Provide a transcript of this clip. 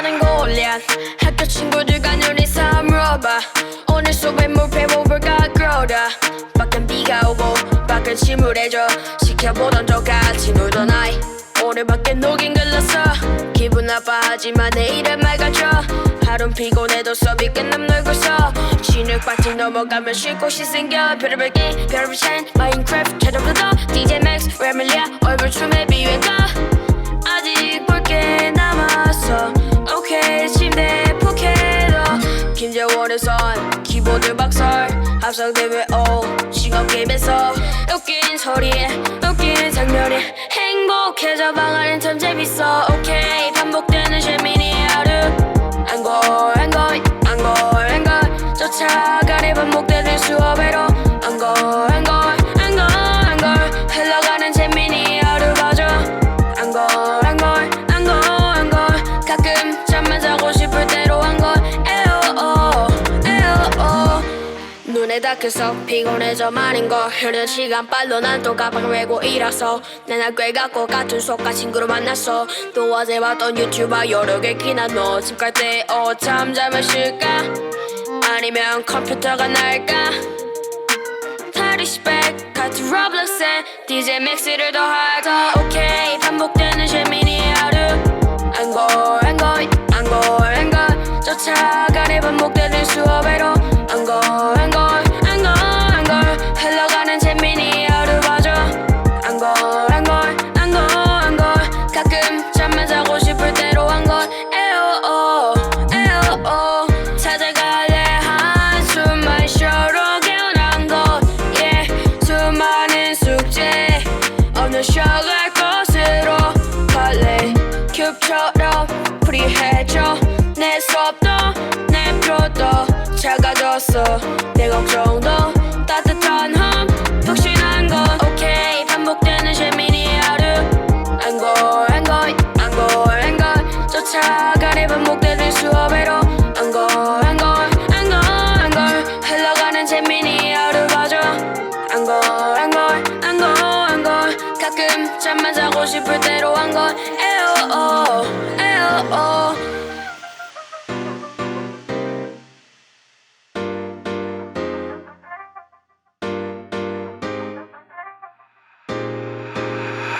나는 골리앗. 학교 친구들과 눈이서 물어봐. 오늘 수업에 뭘 배워볼까 그러다. 밖엔 비가 오고 밖은 침울해져 지켜보던 저같이 놀던 아이. 오늘 밖에 녹인 글렀어. 기분 나빠하지만 내일은 맑아져 하룬 피곤해도 수업이 끝남 놀고서. 진흙 밭을 넘어가면 쉴 곳이 생겨. 별의별 게임 별의별 샤인 마인크래프트 찾아보다 DJ Max 레밀리아 얼굴 춤에 비유해가 푹해도 김재원의 선 키보드 박살 합성 대회 오 시간 게임에서. 웃긴 소리에 웃긴 장면이 행복해져 방 안엔 참 재밌어. 오케이. 반복되는 재미니 하루. 안골 안골 안골 안골 쫓아가니 반복되는 수업에로 눈에 닿겠어 피곤해져 많은 거. 흐르는 시간 빨로 난 또 가방을 메고 일어서. 내날 꿰갖고 같은 수업과 친구를 만났어. 또 어제 봤던 유튜버 여러 개 기나 너집갈 때어 잠잠을 쉴까? 아니면 컴퓨터가 날까? 타리시백 같은 로블록스에 DJ 맥스를 더하자. 오케이 반복되는 재미니 하루. 안골 안골 안골 안골 쫓아가니 반복되는 수업에로 없는 쉬어갈 곳으로 갈래. 큐브처럼 프리해져. 내 수업도 내 표도 작아졌어. 내 걱정도 잠만 자고 싶을 대로 한건